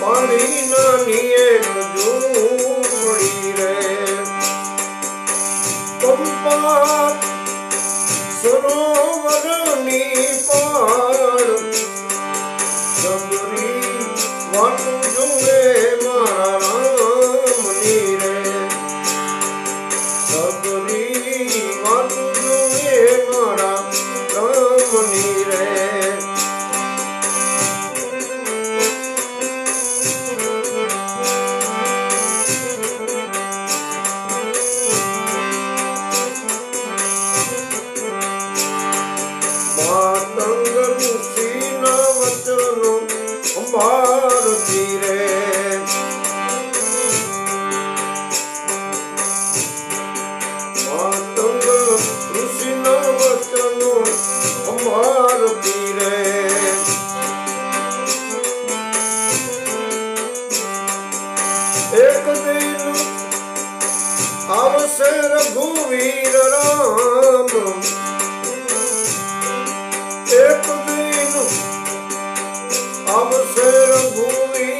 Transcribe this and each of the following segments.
મારી નાની એક ઝૂંપડી રે પંપા સરોવરની પાળ સબરી વાટું જોવે મારા રામની રે સબરી વાટું જોવે મારા રામની અંબારતી રે માતંગ ઋષિના વચનો અંબારતી રે એક દિન આવશે રઘુવીર રામ એક દિન આવશે રઘુવીર રામ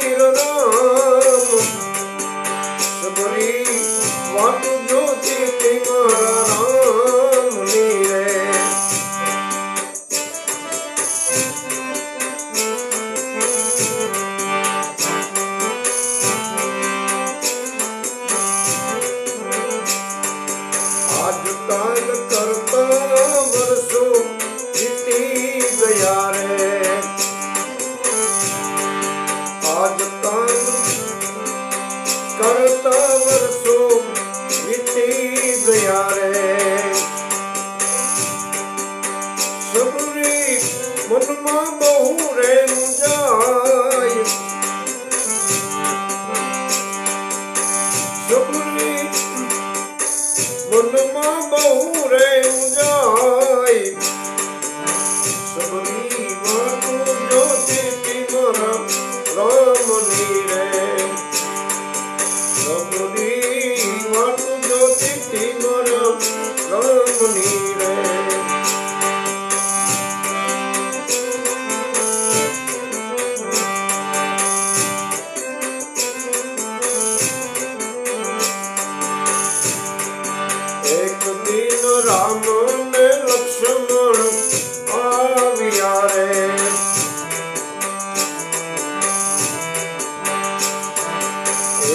સબરી મનમાં બહુ રે મુંજાય સબરી મનમાં બહુ રે રામ ને લક્ષ્મણ આવ્યા રે.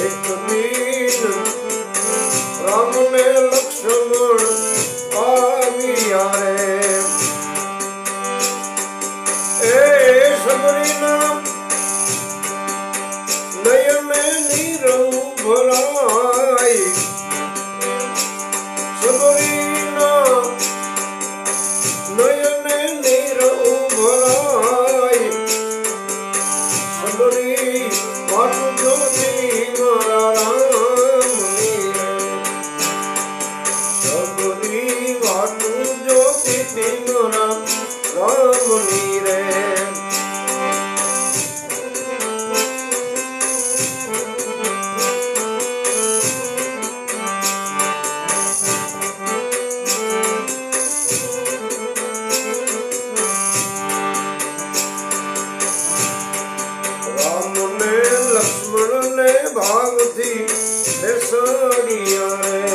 એક દિન રામ ને લક્ષ્મણ આવ્યા રે. એ સબરીના નયને નીરવ ભરાય. સબરીના સબરી વાટ જોતી મારા રામની રે રામને લક્ષ્મણને ભાવથી બેસાડ્યા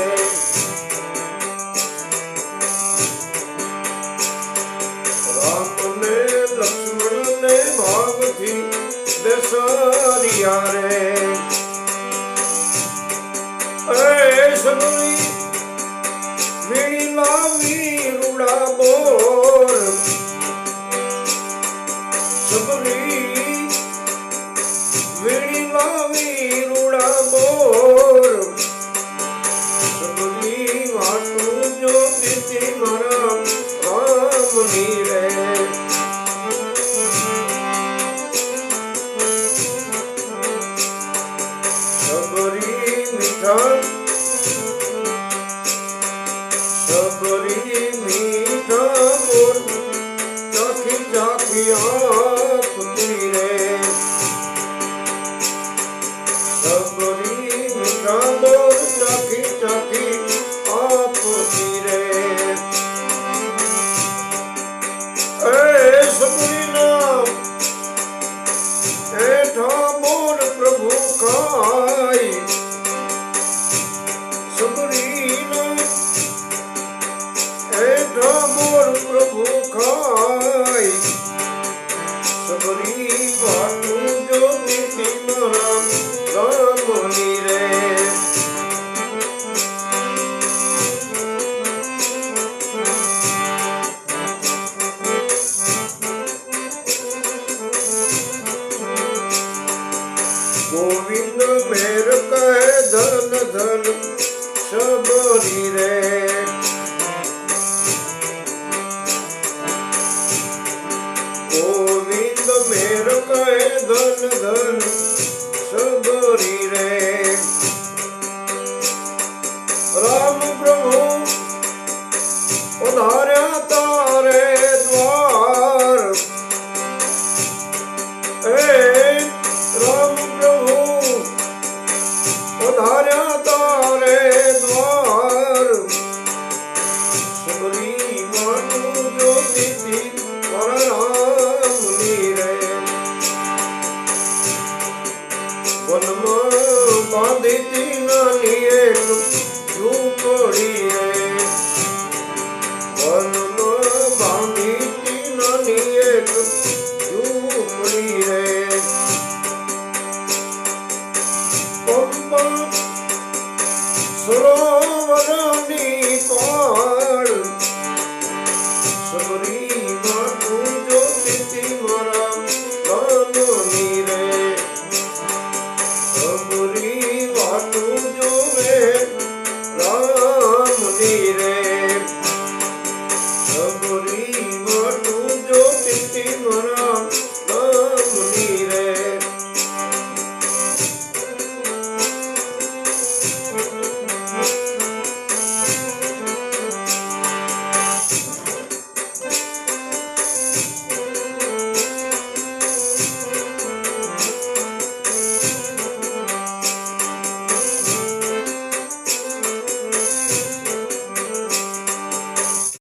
સબરી વીણી લાવી રૂડા બોર. સબરી વીણી લાવી રૂડા બોર. સબરી વાટું જોતી મારા રામની રે. Sabari yakacak yakın bile Sabrım kaldı Simran রমণী রে গোবিন্দ মের কহে ধন ধন সবরি রে গোবিন্দ মের কহে ধন ধন